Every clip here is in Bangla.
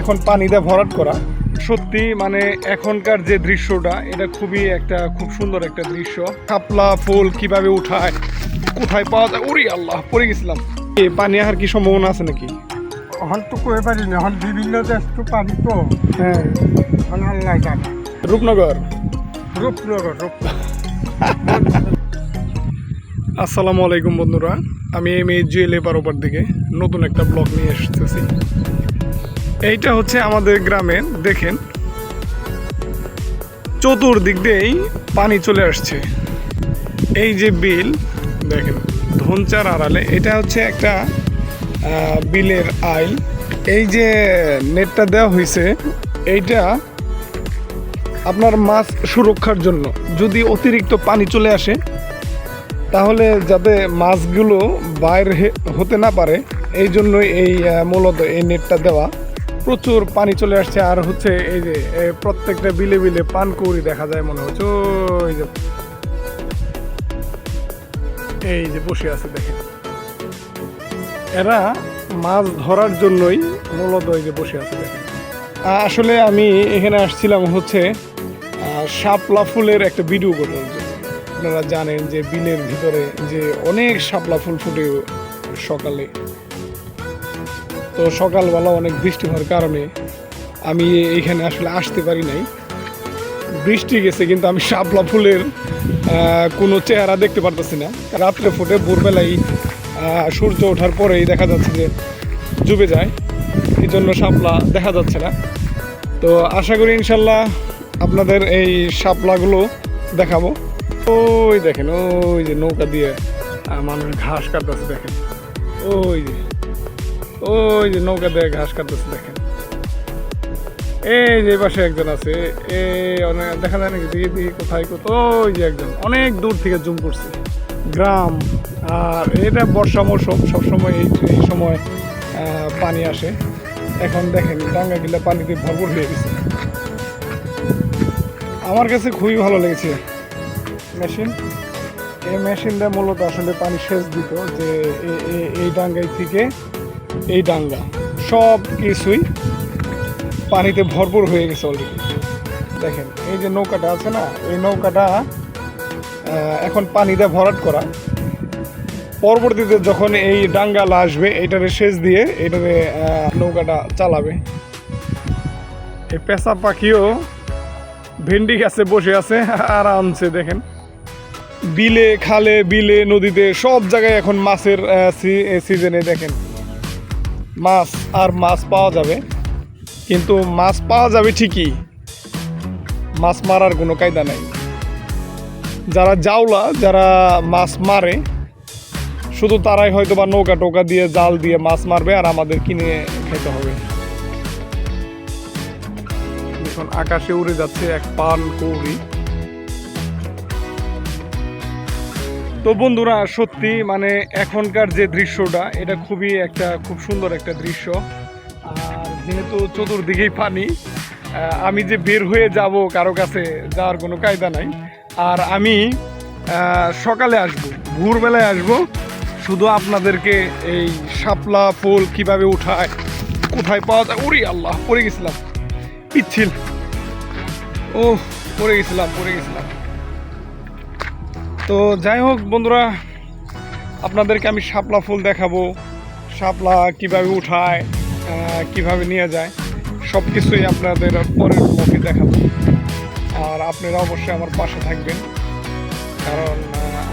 এখন পানিতে ভরাট করা। সত্যি মানে এখনকার যে দৃশ্যটা এটা খুবই একটা খুব সুন্দর একটা দৃশ্য। শাপলা ফুল কীভাবে উঠায় কোথায় পাওয়া যায় ওরে আল্লাহ পড়ে গেছিলাম। এ পানি আহার কি সম্ভাবনা আছে নাকি? এখন তো কয়ে পারি না এখন বিভিন্ন দেশ তো পানি তো। হ্যাঁ। আল্লাহ জানে রূপনগর? রূপনগর রূপ আসসালামু আলাইকুম বন্ধুরা আমি এম এই জুয়েল এপার ওপার দিকে নতুন একটা ব্লগ নিয়ে এসেছি। এইটা হচ্ছে আমাদের গ্রামে, দেখেন। চতুর্দিক দিয়েই পানি চলে আসছে। এই যে বিল, দেখেন, ধনচার আড়ালে, এটা হচ্ছে একটা বিলের আইল। এই যে নেটটা দেওয়া হয়েছে, এইটা আপনার মাছ সুরক্ষার জন্য। যদি অতিরিক্ত পানি চলে আসে, তাহলে যাতে মাছগুলো বাইরে হতে না পারে, এই জন্যই এই মূলত এই নেটটা দেওয়া। প্রচুর পানি চলে আসছে আর হচ্ছে এই যে প্রত্যেকটা বিলে বিলে পানকৌড়ি দেখা যায় মনে হচ্ছে। ওই যে, এই যে বসে আছে দেখেন। এরা মাছ ধরার জন্যই মূলত এই যে বসে আছে দেখেন। আসলে আমি এখানে আসছিলাম হচ্ছে শাপলা ফুলের একটা ভিডিও করার জন্য আপনারা জানেন যে বিলের ভিতরে যে অনেক শাপলা ফুল ফুটে সকালে। তো সকালবেলা অনেক বৃষ্টি হওয়ার কারণে আমি এইখানে আসলে আসতে পারি নাই। বৃষ্টি গেছে, কিন্তু আমি শাপলা ফুলের কোনো চেহারা দেখতে পারতেছি না। রাত্রে ফুটে ভোরবেলায় সূর্য ওঠার পরেই দেখা যাচ্ছে যে ডুবে যায়। এই জন্য শাপলা দেখা যাচ্ছে না। তো আশা করি ইনশাল্লাহ আপনাদের এই শাপলাগুলো দেখাবো। ওই দেখেন, ওই যে নৌকা দিয়ে মানুষ ঘাস কাটতেছে, দেখেন। ওই যে। ওই যে নৌকা দিয়ে ঘাস কাটতেছে, দেখেন। এই যে পাশে একজন আছে, এই অনেক দেখা যায় নাকি দিকে দিকে কোথায় কোথাও ওই যে একজন, অনেক দূর থেকে জুম করছে। গ্রাম, আর এটা বর্ষা মৌসুম, সবসময় এই এই সময় পানি আসে। এখন দেখেন, ডাঙ্গা গিলা পানিতে ভরপুর হয়ে গেছে। আমার কাছে খুবই ভালো লেগেছে মেশিন। এই মেশিনটা মূলত আসলে পানি সেচ দিত যে এই ডাঙ্গাই থেকে এই ডাঙ্গা। সব কিছুই পানিতে ভরপুর হয়ে গেছে অলরেডি দেখেন, এই যে নৌকাটা আছে না, এই নৌকাটা এখন পানিতে ভরাট করা। পরবর্তীতে যখন এই ডাঙ্গাল আসবে, এটারে সেচ দিয়ে এটারে নৌকাটা চালাবে। এই পেশা পাখিও ভেন্ডি গাছে বসে আছে, আরামসে দেখেন। বিলে, খালে, বিলে, নদীতে সব জায়গায় এখন মাছের সিজনে দেখেন। মাছ আর মাছ পাওয়া যাবে। কিন্তু মাছ পাওয়া যাবে ঠিকই, মাছ মারার কোনো কায়দা নাই। যারা জাওলা, যারা মাছ মারে, শুধু তারাই হয়তো বা নৌকা টোকা দিয়ে জাল দিয়ে মাছ মারবে আর আমাদের কিনে খেতে হবে। এখন আকাশে উড়ে যাচ্ছে এক পান কৌড়ি। তো বন্ধুরা, সত্যি মানে এখনকার যে দৃশ্যটা, এটা খুবই একটা, খুব সুন্দর একটা দৃশ্য। আর যেহেতু চতুর্দিকেই পানি আমি যে বের হয়ে যাব কারও কাছে যাওয়ার কোনো কায়দা নাই। আর আমি সকালে আসব, ভোরবেলায় আসব। শুধু আপনাদেরকে এই শাপলা ফুল কীভাবে উঠায়, কোথায় পাওয়া যায়, ওরে আল্লাহ, পড়ে গেছিলাম। পিচ্ছিল। ও পড়ে গেছিলাম পড়ে গেছিলাম। তো যাই হোক, বন্ধুরা, আপনাদেরকে আমি শাপলা ফুল দেখাবো। শাপলা কীভাবে উঠায় কীভাবে নিয়ে যায় সব কিছুই আপনাদের পরের ব্লগে দেখাবো। আর আপনারা অবশ্যই আমার পাশে থাকবেন, কারণ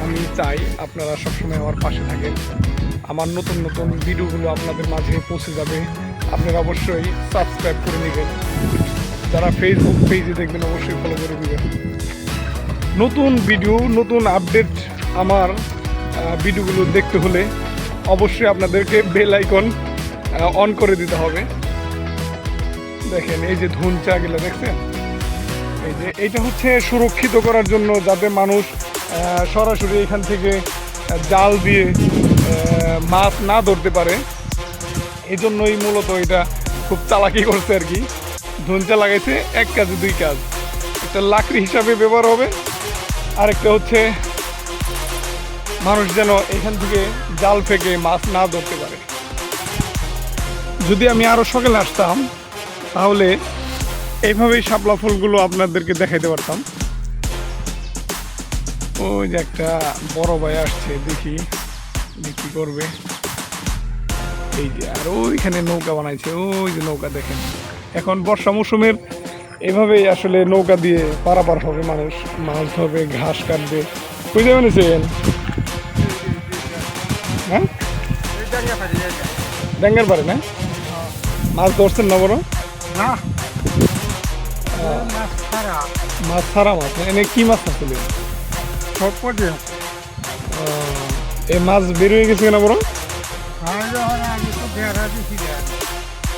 আমি চাই আপনারা সবসময় আমার পাশে থাকেন। আমার নতুন নতুন ভিডিওগুলো আপনাদের মাঝে পৌঁছে যাবে। আপনারা অবশ্যই সাবস্ক্রাইব করে নেবেন যারা ফেসবুক পেজে দেখবেন, অবশ্যই ফলো করে দেবেন। নতুন ভিডিও নতুন আপডেট আমার ভিডিওগুলো দেখতে হলে অবশ্যই আপনাদেরকে বেল আইকন অন করে দিতে হবে। দেখেন, এই যে ধুন চা গেলে দেখছেন? এই যে, এইটা হচ্ছে সুরক্ষিত করার জন্য যাতে মানুষ সরাসরি এখান থেকে জাল দিয়ে মাছ না ধরতে পারে। এই জন্যই মূলত এটা খুব চালাকি করছে আর কি। ধনচা লাগাইছে, এক কাজ, দুই কাজ। এটা লাকড়ি হিসাবে ব্যবহার হবে আরেকটা হচ্ছে মানুষ যেন এখান থেকে জাল ফেকে মাছ না ধরতে পারে। যদি আমি আরও সকালে আসতাম, তাহলে এইভাবেই শাপলা ফুলগুলো আপনাদেরকে দেখাইতে পারতাম। ওই যে একটা বড় ভাই আসছে, দেখি বিক্রি করবে। এই যে, আর ওইখানে নৌকা বানাইছে, ওই যে নৌকা দেখেন। এখন বর্ষা মৌসুমের এভাবেই আসলে নৌকা দিয়ে পারাপার হবে মানুষ মাছ ধরবে ঘাস কাটবে। বুঝতে পেরেছেন? হ্যাঁ? পারি, না? মাছ ধরছেন না বড় না। মাছ ছাড়া মাছ? এনে কি মাছ আসলে। এই মাছ বের হয়ে গেছে না বড়।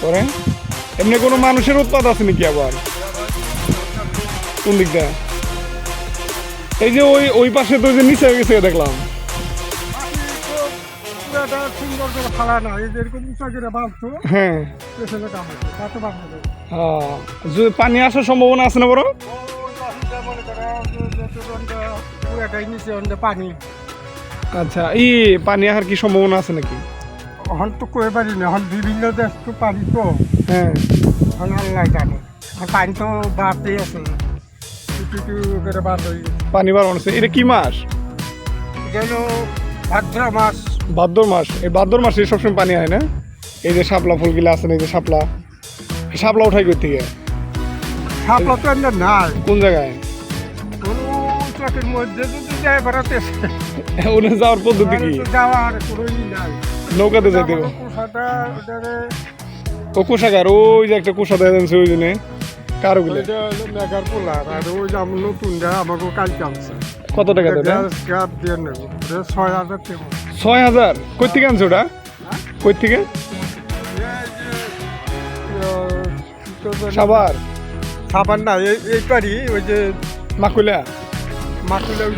পরে? এমনি কোনো মানুষের উৎপাদ আছে নাকি আবার? কোন দিকটা এই যে ওই ওই পাশে তো যে নিচে গেছে দেখলাম। হ্যাঁ। হ্যাঁ। পানি আসার সম্ভাবনা আছে না বড়? পানি আচ্ছা ই পানি আসার কি সম্ভাবনা আছে নাকি? এখন তো কয়ে পারি না এখন বিভিন্ন দেশ তো পানি তো। হ্যাঁ। এখন আল্লাহ জানে। পানি তো বাড়তেই আছে। একটু করে হয়ে পানি বার এটা কি মাস যেন ভাদ্র মাস ভাদ্র মাস এই ভাদ্র মাসে সবসময় পানি হয় না এই যে শাপলা ফুলগুলো আছে এই যে শাপলা শাপলা উঠাই করতে গিয়ে তো কোন জায়গায় যাওয়ার পদ্ধতি নৌকাতে যাইতে হবে। ওই যে একটা দেখা যাচ্ছে ওই জন্য কারও গুলো ওইটা হলো পোলার আর ওই যে আমার নতুন যা আমাকে কালকে আনছে। কত টাকা দেবে? গ্যাস দিয়ে নেব। ছয় হাজার দেবো ছয় হাজার? কই থেকে আনছে ওটা? কই থেকে সাবার সাবান না এই এইটারই ওই যে মাকুলা মাকুলে ওই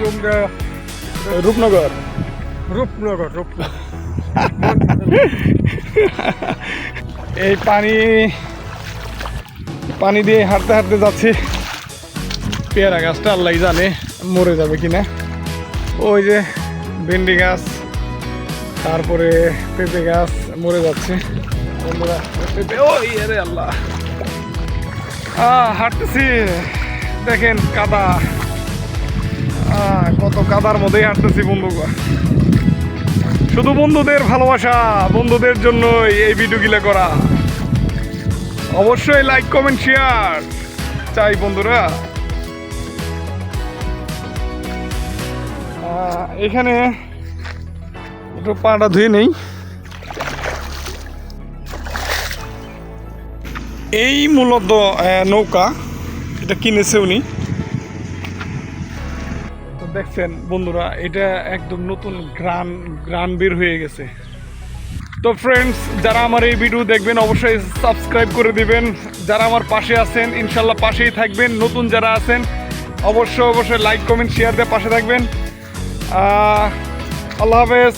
রূপনগর। রূপনগর রূপনগর। এই পানি পানি দিয়ে হাঁটতে হাঁটতে যাচ্ছি। পেয়ারা গাছটা আল্লাহ জানে, মরে যাবে কিনা। ওই যে ভেন্ডি গাছ, তারপরে পেঁপে গাছ, মরে যাচ্ছে। বন্ধুরা, পেঁপে, ওই, আরে আল্লাহ। হাঁটতেছি। দেখেন কাদা। কত কাদার মধ্যেই হাঁটতেছি বন্ধু। শুধু বন্ধুদের ভালোবাসা, বন্ধুদের জন্যই এই ভিডিওগুলো করা। অবশ্যই লাইক কমেন্ট শেয়ার চাই বন্ধুরা। এখানে একটু পাটা ধুয়ে নেই। এই মূলত নৌকা। এটা কিনেছে উনি। দেখছেন বন্ধুরা, এটা একদম নতুন গ্রান গ্রান বের হয়ে গেছে। তো ফ্রেন্ডস যারা আমার এই ভিডিও দেখবেন, অবশ্যই সাবস্ক্রাইব করে দিবেন। যারা আমার পাশে আছেন, ইনশাল্লাহ পাশেই থাকবেন। নতুন যারা আছেন, অবশ্যই অবশ্যই লাইক কমেন্ট শেয়ার দিয়ে পাশে থাকবেন। আল্লাহ হাফেজ।